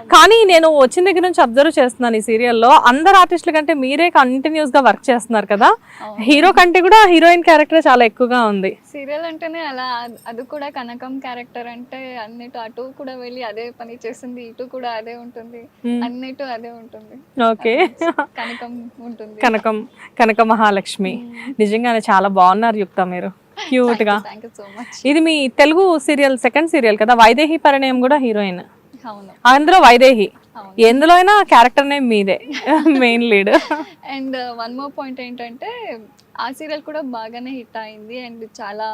కానీ నేను వచ్చిన దగ్గర నుంచి అబ్జర్వ్ చేస్తున్నాను ఈ సీరియల్లో. అందరు ఆర్టిస్టుల కంటే మీరే కంటిన్యూస్గా వర్క్ చేస్తున్నారు కదా. హీరో కంటే కూడా హీరోయిన్ క్యారెక్టర్ చాలా ఎక్కువగా ఉంది. సీరియల్ అంటేనే అలా అద్- కూడా కనకం క్యారెక్టర్ అంటే అన్నిటి అటు కూడా వెళ్ళి అదే పని చేస్తుంది ఇటు కూడా అదే ఉంటుంది అన్నిటి అదే ఉంటుంది. ఓకే. కనకం ఉంటుంది. కనకం కనక మహాలక్ష్మి. నిజంగానే చాలా బాగున్నారు యుక్త మీరు. క్యూట్గా. ఇది మీ తెలుగు సీరియల్ సెకండ్ సీరియల్ కదా? వైదేహి పరిణయం కూడా హీరోయిన్. అందులో వైదేహి. ఎందులో అయినా క్యారెక్టర్ నేమ్ మీదే. Main lead and one more point ఏంటంటే ఆ సీరియల్ కూడా బాగానే హిట్ అయింది అండ్ చాలా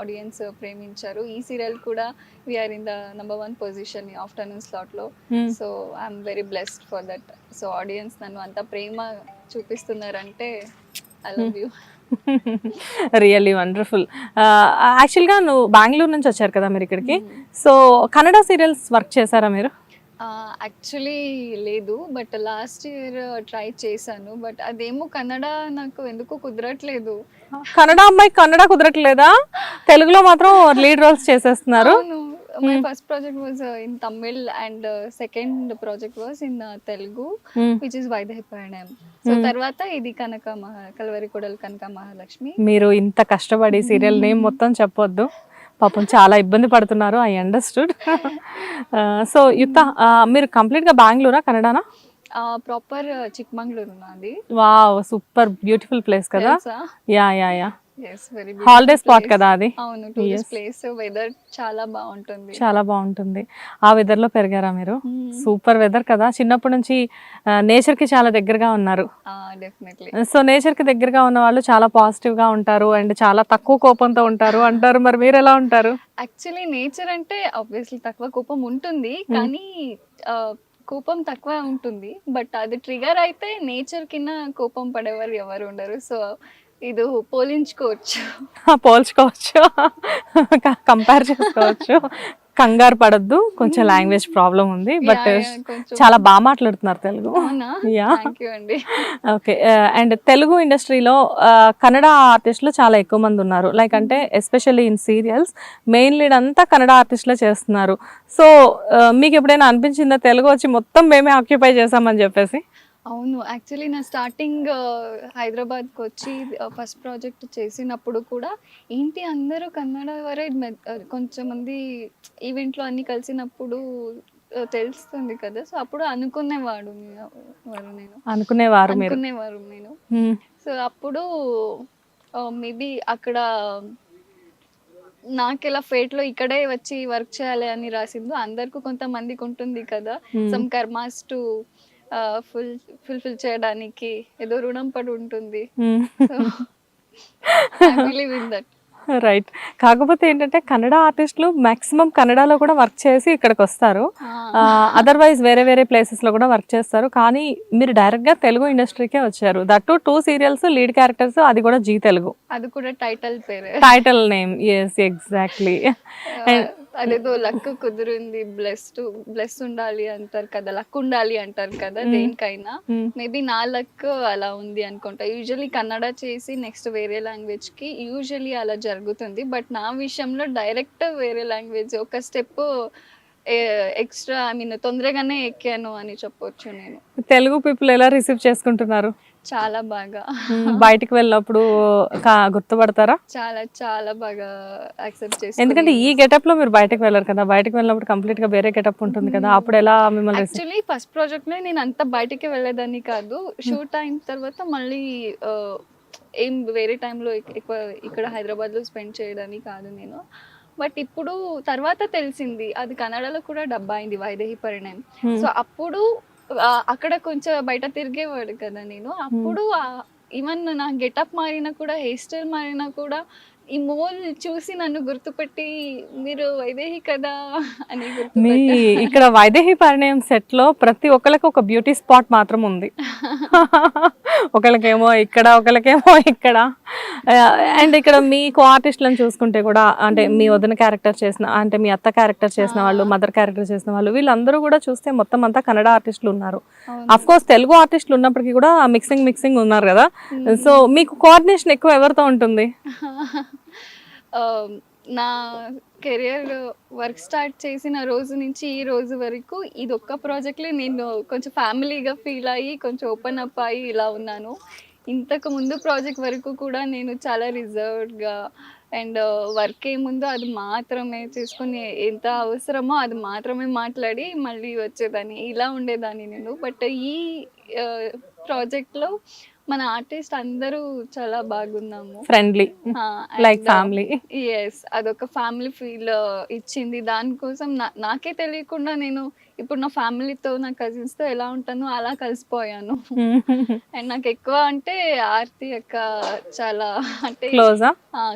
ఆడియన్స్ ప్రేమించారు. ఈ సీరియల్ కూడా we're in the number one position afternoon స్లాట్లో so I'm very blessed for that so audience నన్ను అంత ప్రేమ చూపిస్తున్నారంటే I love you really wonderful యాక్చువల్గా నువ్వు బెంగళూరు నుంచి వచ్చారు కదా మీరు ఇక్కడికి. సో కన్నడ సీరియల్స్ వర్క్ చేశారా మీరు? యాక్చువల్లీ లేదు బట్ లాస్ట్ ఇయర్ ట్రై చేశాను. బట్ అదేమో కన్నడ నాకు ఎందుకు కుదరట్లేదు. కన్నడ అమ్మాయి కన్నడ కుదరట్లేదా? తెలుగులో మాత్రం లీడ్ రోల్స్ చేసేస్తున్నారు. My first project was in Tamil and second project was in Telugu Hmm. Which is Vaidehi Parinayam so తర్వాత ఇది కనక మహా కలవరి కొడలు కనక మహాలక్ష్మి మీరు ఇంత కష్టపడి సీరియల్ నేమ్ మొత్తం చెప్పొద్దు. పాపం చాలా ఇబ్బంది పడుతున్నారు. ఐ అండర్స్టూడ్ సో యుక్త మీరు కంప్లీట్గా బెంగళూరా కన్నడనా? ప్రాపర్ చిక్మంగళూరు నాది వావ్ సూపర్ బ్యూటిఫుల్ ప్లేస్ కదా? Yeah yeah yeah holiday spot కదా అది? ప్లేస్ వెదర్ చాలా బాగుంటుంది. చాలా బాగుంటుంది. ఆ వెదర్లో పెరిగారా మీరు. సూపర్ వెదర్ కదా. చిన్నప్పటి నుంచి నేచర్కి చాలా దగ్గరగా ఉన్నారు. సో నేచర్కి దగ్గరగా ఉన్న వాళ్ళు చాలా పాజిటివ్గా ఉంటారు అండ్ చాలా తక్కువ కోపంతో ఉంటారు అంటారు. మరి మీరు ఎలా ఉంటారు? యాక్చువల్లీ నేచర్ అంటే ఆబ్వియస్లీ తక్కువ కోపం ఉంటుంది కానీ కోపం తక్కువ ఉంటుంది. బట్ అది ట్రిగర్ అయితే నేచర్ కింద కోపం పడేవారు ఎవరు ఉండరు. సో ఇది పోలించుకోవచ్చు. పోల్చుకోవచ్చు. కంపేర్ చేసుకోవచ్చు. కంగారు పడద్దు. కొంచెం లాంగ్వేజ్ ప్రాబ్లం ఉంది. బట్ చాలా బాగా మాట్లాడుతున్నారు తెలుగు. Okay and. తెలుగు ఇండస్ట్రీలో కన్నడ ఆర్టిస్టులు చాలా ఎక్కువ మంది ఉన్నారు. లైక్ అంటే especially in serials main lead అంతా కన్నడ ఆర్టిస్టులే చేస్తున్నారు. సో మీకు ఎప్పుడైనా అనిపించిందా? తెలుగు వచ్చి మొత్తం మేమే ఆక్యుపై చేసామని చెప్పేసి. అవును యాక్చువల్లీ నా స్టార్టింగ్ హైదరాబాద్కి వచ్చి ఫస్ట్ ప్రాజెక్ట్ చేసినప్పుడు కూడా ఏంటి అందరూ కన్నడ వరే కొంచెం మంది ఈవెంట్లో అన్ని కలిసినప్పుడు తెలుస్తుంది కదా. సో అప్పుడు అనుకునేవాడు నేను- వారు నేను. అనుకునేవారు అనుకునేవారు నేను. సో అప్పుడు మేబీ అక్కడ నాకు ఎలా ఫేట్లో ఇక్కడే వచ్చి వర్క్ చేయాలి అని రాసిందో అందరికి కొంతమందికి ఉంటుంది కదా. Some karmas to full fulfil చేయడానికి ఏదో రుణం పడి ఉంటుంది. రైట్ కాకపోతే ఏంటంటే కన్నడ ఆర్టిస్టులు మాక్సిమం కన్నడలో కూడా వర్క్ చేసి ఇక్కడికి వస్తారు. అదర్వైజ్ వేరే వేరే ప్లేసెస్లో కూడా వర్క్ చేస్తారు. కానీ మీరు డైరెక్ట్గా తెలుగు ఇండస్ట్రీకే వచ్చారు. That two serials lead characters అది కూడా జీ తెలుగు. అది కూడా టైటిల్ పేరే. టైటిల్ నేమ్ ఎస్ ఎగ్జాక్ట్లీ అదేదో లక్ కుదిరింది బ్లెస్డ్ బ్లెస్ ఉండాలి అంటారు కదా లక్ ఉండాలి అంటారు కదా దేనికైనా. మేబీ నా లక్ అలా ఉంది అనుకుంటా. యూజువలీ కన్నడ చేసి నెక్స్ట్ వేరే లాంగ్వేజ్కి యూజువలీ అలా జరుగుతుంది. బట్ నా విషయంలో డైరెక్ట్ వేరే లాంగ్వేజ్ ఒక స్టెప్ ఎక్స్ట్రా ఐ మీన్ తొందరగానే ఎక్కాను అని చెప్పొచ్చు నేను. తెలుగు పీపుల్ ఎలా రిసీవ్ చేసుకుంటున్నారు? చాలా బాగా. బయటికి వెళ్ళినప్పుడు గుర్తుపడతారా? చాలా చాలా బాగా యాక్సెప్ట్ చేసి ఎందుకంటే ఈ గెటప్లో మీరు బయటకు వెళ్ళరు కదా. బయటకు వెళ్ళినప్పుడు కంప్లీట్గా వేరే గెటప్ ఉంటుంది కదా. అప్పుడు ఎలా మిమ్మల్ని యాక్చువల్లీ ఫస్ట్ ప్రాజెక్ట్లో నేను అంత బయటికి వెళ్ళేదాన్ని కాదు. షూట్ అయిన తర్వాత మళ్ళీ ఏం వేరే టైంలో ఎక్కువ ఇక్కడ హైదరాబాద్లో స్పెండ్ చేయడానికి కాదు నేను. బట్ ఇప్పుడు తర్వాత తెలిసింది. అది కన్నడలో కూడా డబ్బా అయింది వైదేహి పరిణయం. సో అప్పుడు అక్కడ కొంచెం బయట తిరిగేవాడు కదా నేను. అప్పుడు ఈవెన్ నా గెటప్ మారినా కూడా హెయిర్ స్టైల్ మారినా కూడా ఈ మోల్ చూసి నన్ను గుర్తుపెట్టి మీరు వైదేహి కదా అని మీ ఇక్కడ వైదేహి పరిణయం సెట్లో ప్రతి ఒక్కరికి ఒక బ్యూటీ స్పాట్ మాత్రం ఉంది. ఒకళ్ళకేమో ఇక్కడ ఒకళ్ళకేమో ఇక్కడ. అండ్ ఇక్కడ మీ కో ఆర్టిస్టులను చూసుకుంటే కూడా అంటే మీ వదిన క్యారెక్టర్ చేసిన అంటే మీ అత్త క్యారెక్టర్ చేసిన వాళ్ళు మదర్ క్యారెక్టర్ చేసిన వాళ్ళు వీళ్ళందరూ కూడా చూస్తే మొత్తం అంతా కన్నడ ఆర్టిస్టులు ఉన్నారు. అఫ్ కోర్స్ తెలుగు ఆర్టిస్టులు ఉన్నప్పటికీ కూడా మిక్సింగ్ మిక్సింగ్ ఉన్నారు కదా. సో మీకు కోఆర్డినేషన్ ఎక్కువ ఎవరితో ఉంటుంది? నా కెరియర్ వర్క్ స్టార్ట్ చేసిన రోజు నుంచి ఈ రోజు వరకు ఇది ఒక్క ప్రాజెక్ట్లే. నేను కొంచెం ఫ్యామిలీగా ఫీల్ అయ్యి కొంచెం ఓపెన్ అప్ అయ్యి ఇలా ఉన్నాను. ఇంతకు ముందు ప్రాజెక్ట్ వరకు కూడా నేను చాలా రిజర్వ్డ్గా అండ్ వర్క్ ఏముందో అది మాత్రమే చేసుకుని ఎంత అవసరమో అది మాత్రమే మాట్లాడి మళ్ళీ వచ్చేదాన్ని. ఇలా ఉండేదాన్ని నేను. బట్ ఈ ప్రాజెక్ట్లో మన ఆర్టిస్ట్ అందరూ చాలా బాగున్నాము. ఫ్రెండ్లీ లైక్ ఫ్యామిలీ ఎస్ అదొక ఫ్యామిలీ ఫీల్ ఇచ్చింది. దానికోసం నాకే తెలియకుండా నేను ఇప్పుడు నా ఫ్యామిలీతో నా కజిన్స్తో ఎలా ఉంటానో అలా కలిసిపోయాను. అండ్ నాకు ఎక్కువ అంటే ఆర్తి అక్క చాలా అంటే క్లోజా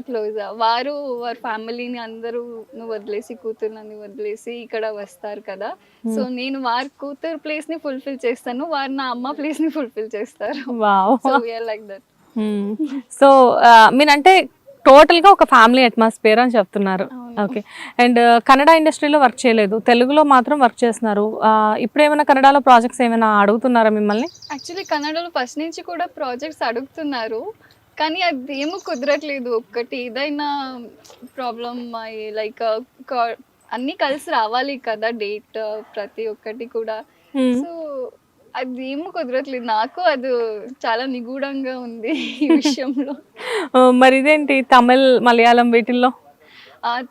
క్లోజ్ వారు వారి ఫ్యామిలీని అందరూ నువ్వు వదిలేసి కూతుర్లని వదిలేసి ఇక్కడ వస్తారు కదా. సో నేను వారి కూతురు ప్లేస్ని ఫుల్ఫిల్ చేస్తాను. వారు నా అమ్మ ప్లేస్ని ఫుల్ఫిల్ చేస్తారు. So we're like that so మీరంటే టోటల్గా ఒక ఫ్యామిలీ అట్మాస్ఫియర్ అని చెప్తున్నారు. ఓకే అండ్ కన్నడ ఇండస్ట్రీలో వర్క్ చేయలేదు. తెలుగులో మాత్రం వర్క్ చేస్తున్నారు. ఇప్పుడు ఏమైనా కన్నడలో ప్రాజెక్ట్స్ ఏమైనా అడుగుతున్నారా మిమ్మల్ని? యాక్చువల్లీ కన్నడలో ఫస్ట్ నుంచి కూడా ప్రాజెక్ట్స్ అడుగుతున్నారు. కానీ అది ఏమో కుదరట్లేదు. ఒక్కటి ఏదైనా ప్రాబ్లమ్ లైక్ అన్నీ కలిసి రావాలి కదా డేట్ ప్రతి ఒక్కటి కూడా. Hmm. సో అది ఏమో కుదరట్లేదు. నాకు అది చాలా నిగూఢంగా ఉంది ఈ విషయంలో. మరి ఇదేంటి తమిళ్ మలయాళం వీటిల్లో?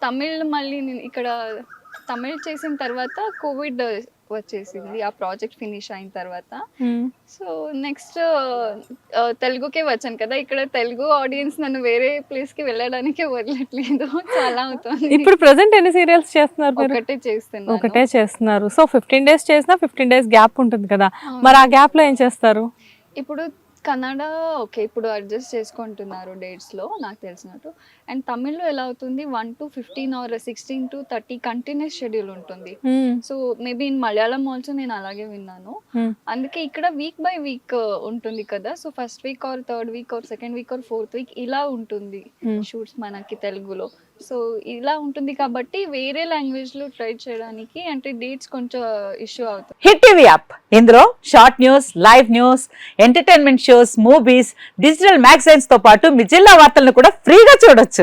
తమిళ్ మళ్ళీ నేను ఇక్కడ తమిళ్ చేసిన తర్వాత కోవిడ్ వచ్చేసింది. ఆ ప్రాజెక్ట్ ఫినిష్ అయిన తర్వాత. సో నెక్స్ట్ తెలుగుకే వచ్చాను కదా. ఇక్కడ తెలుగు ఆడియన్స్ నన్ను వేరే ప్లేస్కి వెళ్ళడానికి వదలట్లేదు. చాలా అవుతుంది. ఇప్పుడు ప్రెసెంట్ ఎన్ని సీరియల్స్ చేస్తున్నారు ఒకటే చేస్తున్నాను. ఒకటే చేస్తున్నారు. సో ఫిఫ్టీన్ డేస్ చేసినా ఫిఫ్టీన్ డేస్ గ్యాప్ ఉంటుంది కదా. మరి ఆ గ్యాప్లో ఏం చేస్తారు? ఇప్పుడు కన్నడ ఓకే ఇప్పుడు అడ్జస్ట్ చేసుకుంటున్నారు డేట్స్లో నాకు తెలిసినట్టు. అండ్ తమిళ్ళో ఎలా అవుతుంది? One to fifteen or sixteen to thirty continuous schedule ఉంటుంది. So maybe in Malayalam also నేను అలాగే విన్నాను. అందుకే ఇక్కడ వీక్ బై వీక్ ఉంటుంది కదా? So first week or third week or second week or fourth week ఇలా ఉంటుంది. షూట్స్ మనకి తెలుగులో. సో ఇలా ఉంటుంది కాబట్టి వేరే లాంగ్వేజ్లో ట్రై చేయడానికి అంటే డేట్స్ కొంచెం ఇష్యూ అవుతుంది హిట్ టీవీ యాప్. ఇందులో short news live news entertainment shows movies digital మ్యాగజైన్స్తో పాటు మీ జిల్లా వార్తలను కూడా ఫ్రీగా చూడొచ్చు.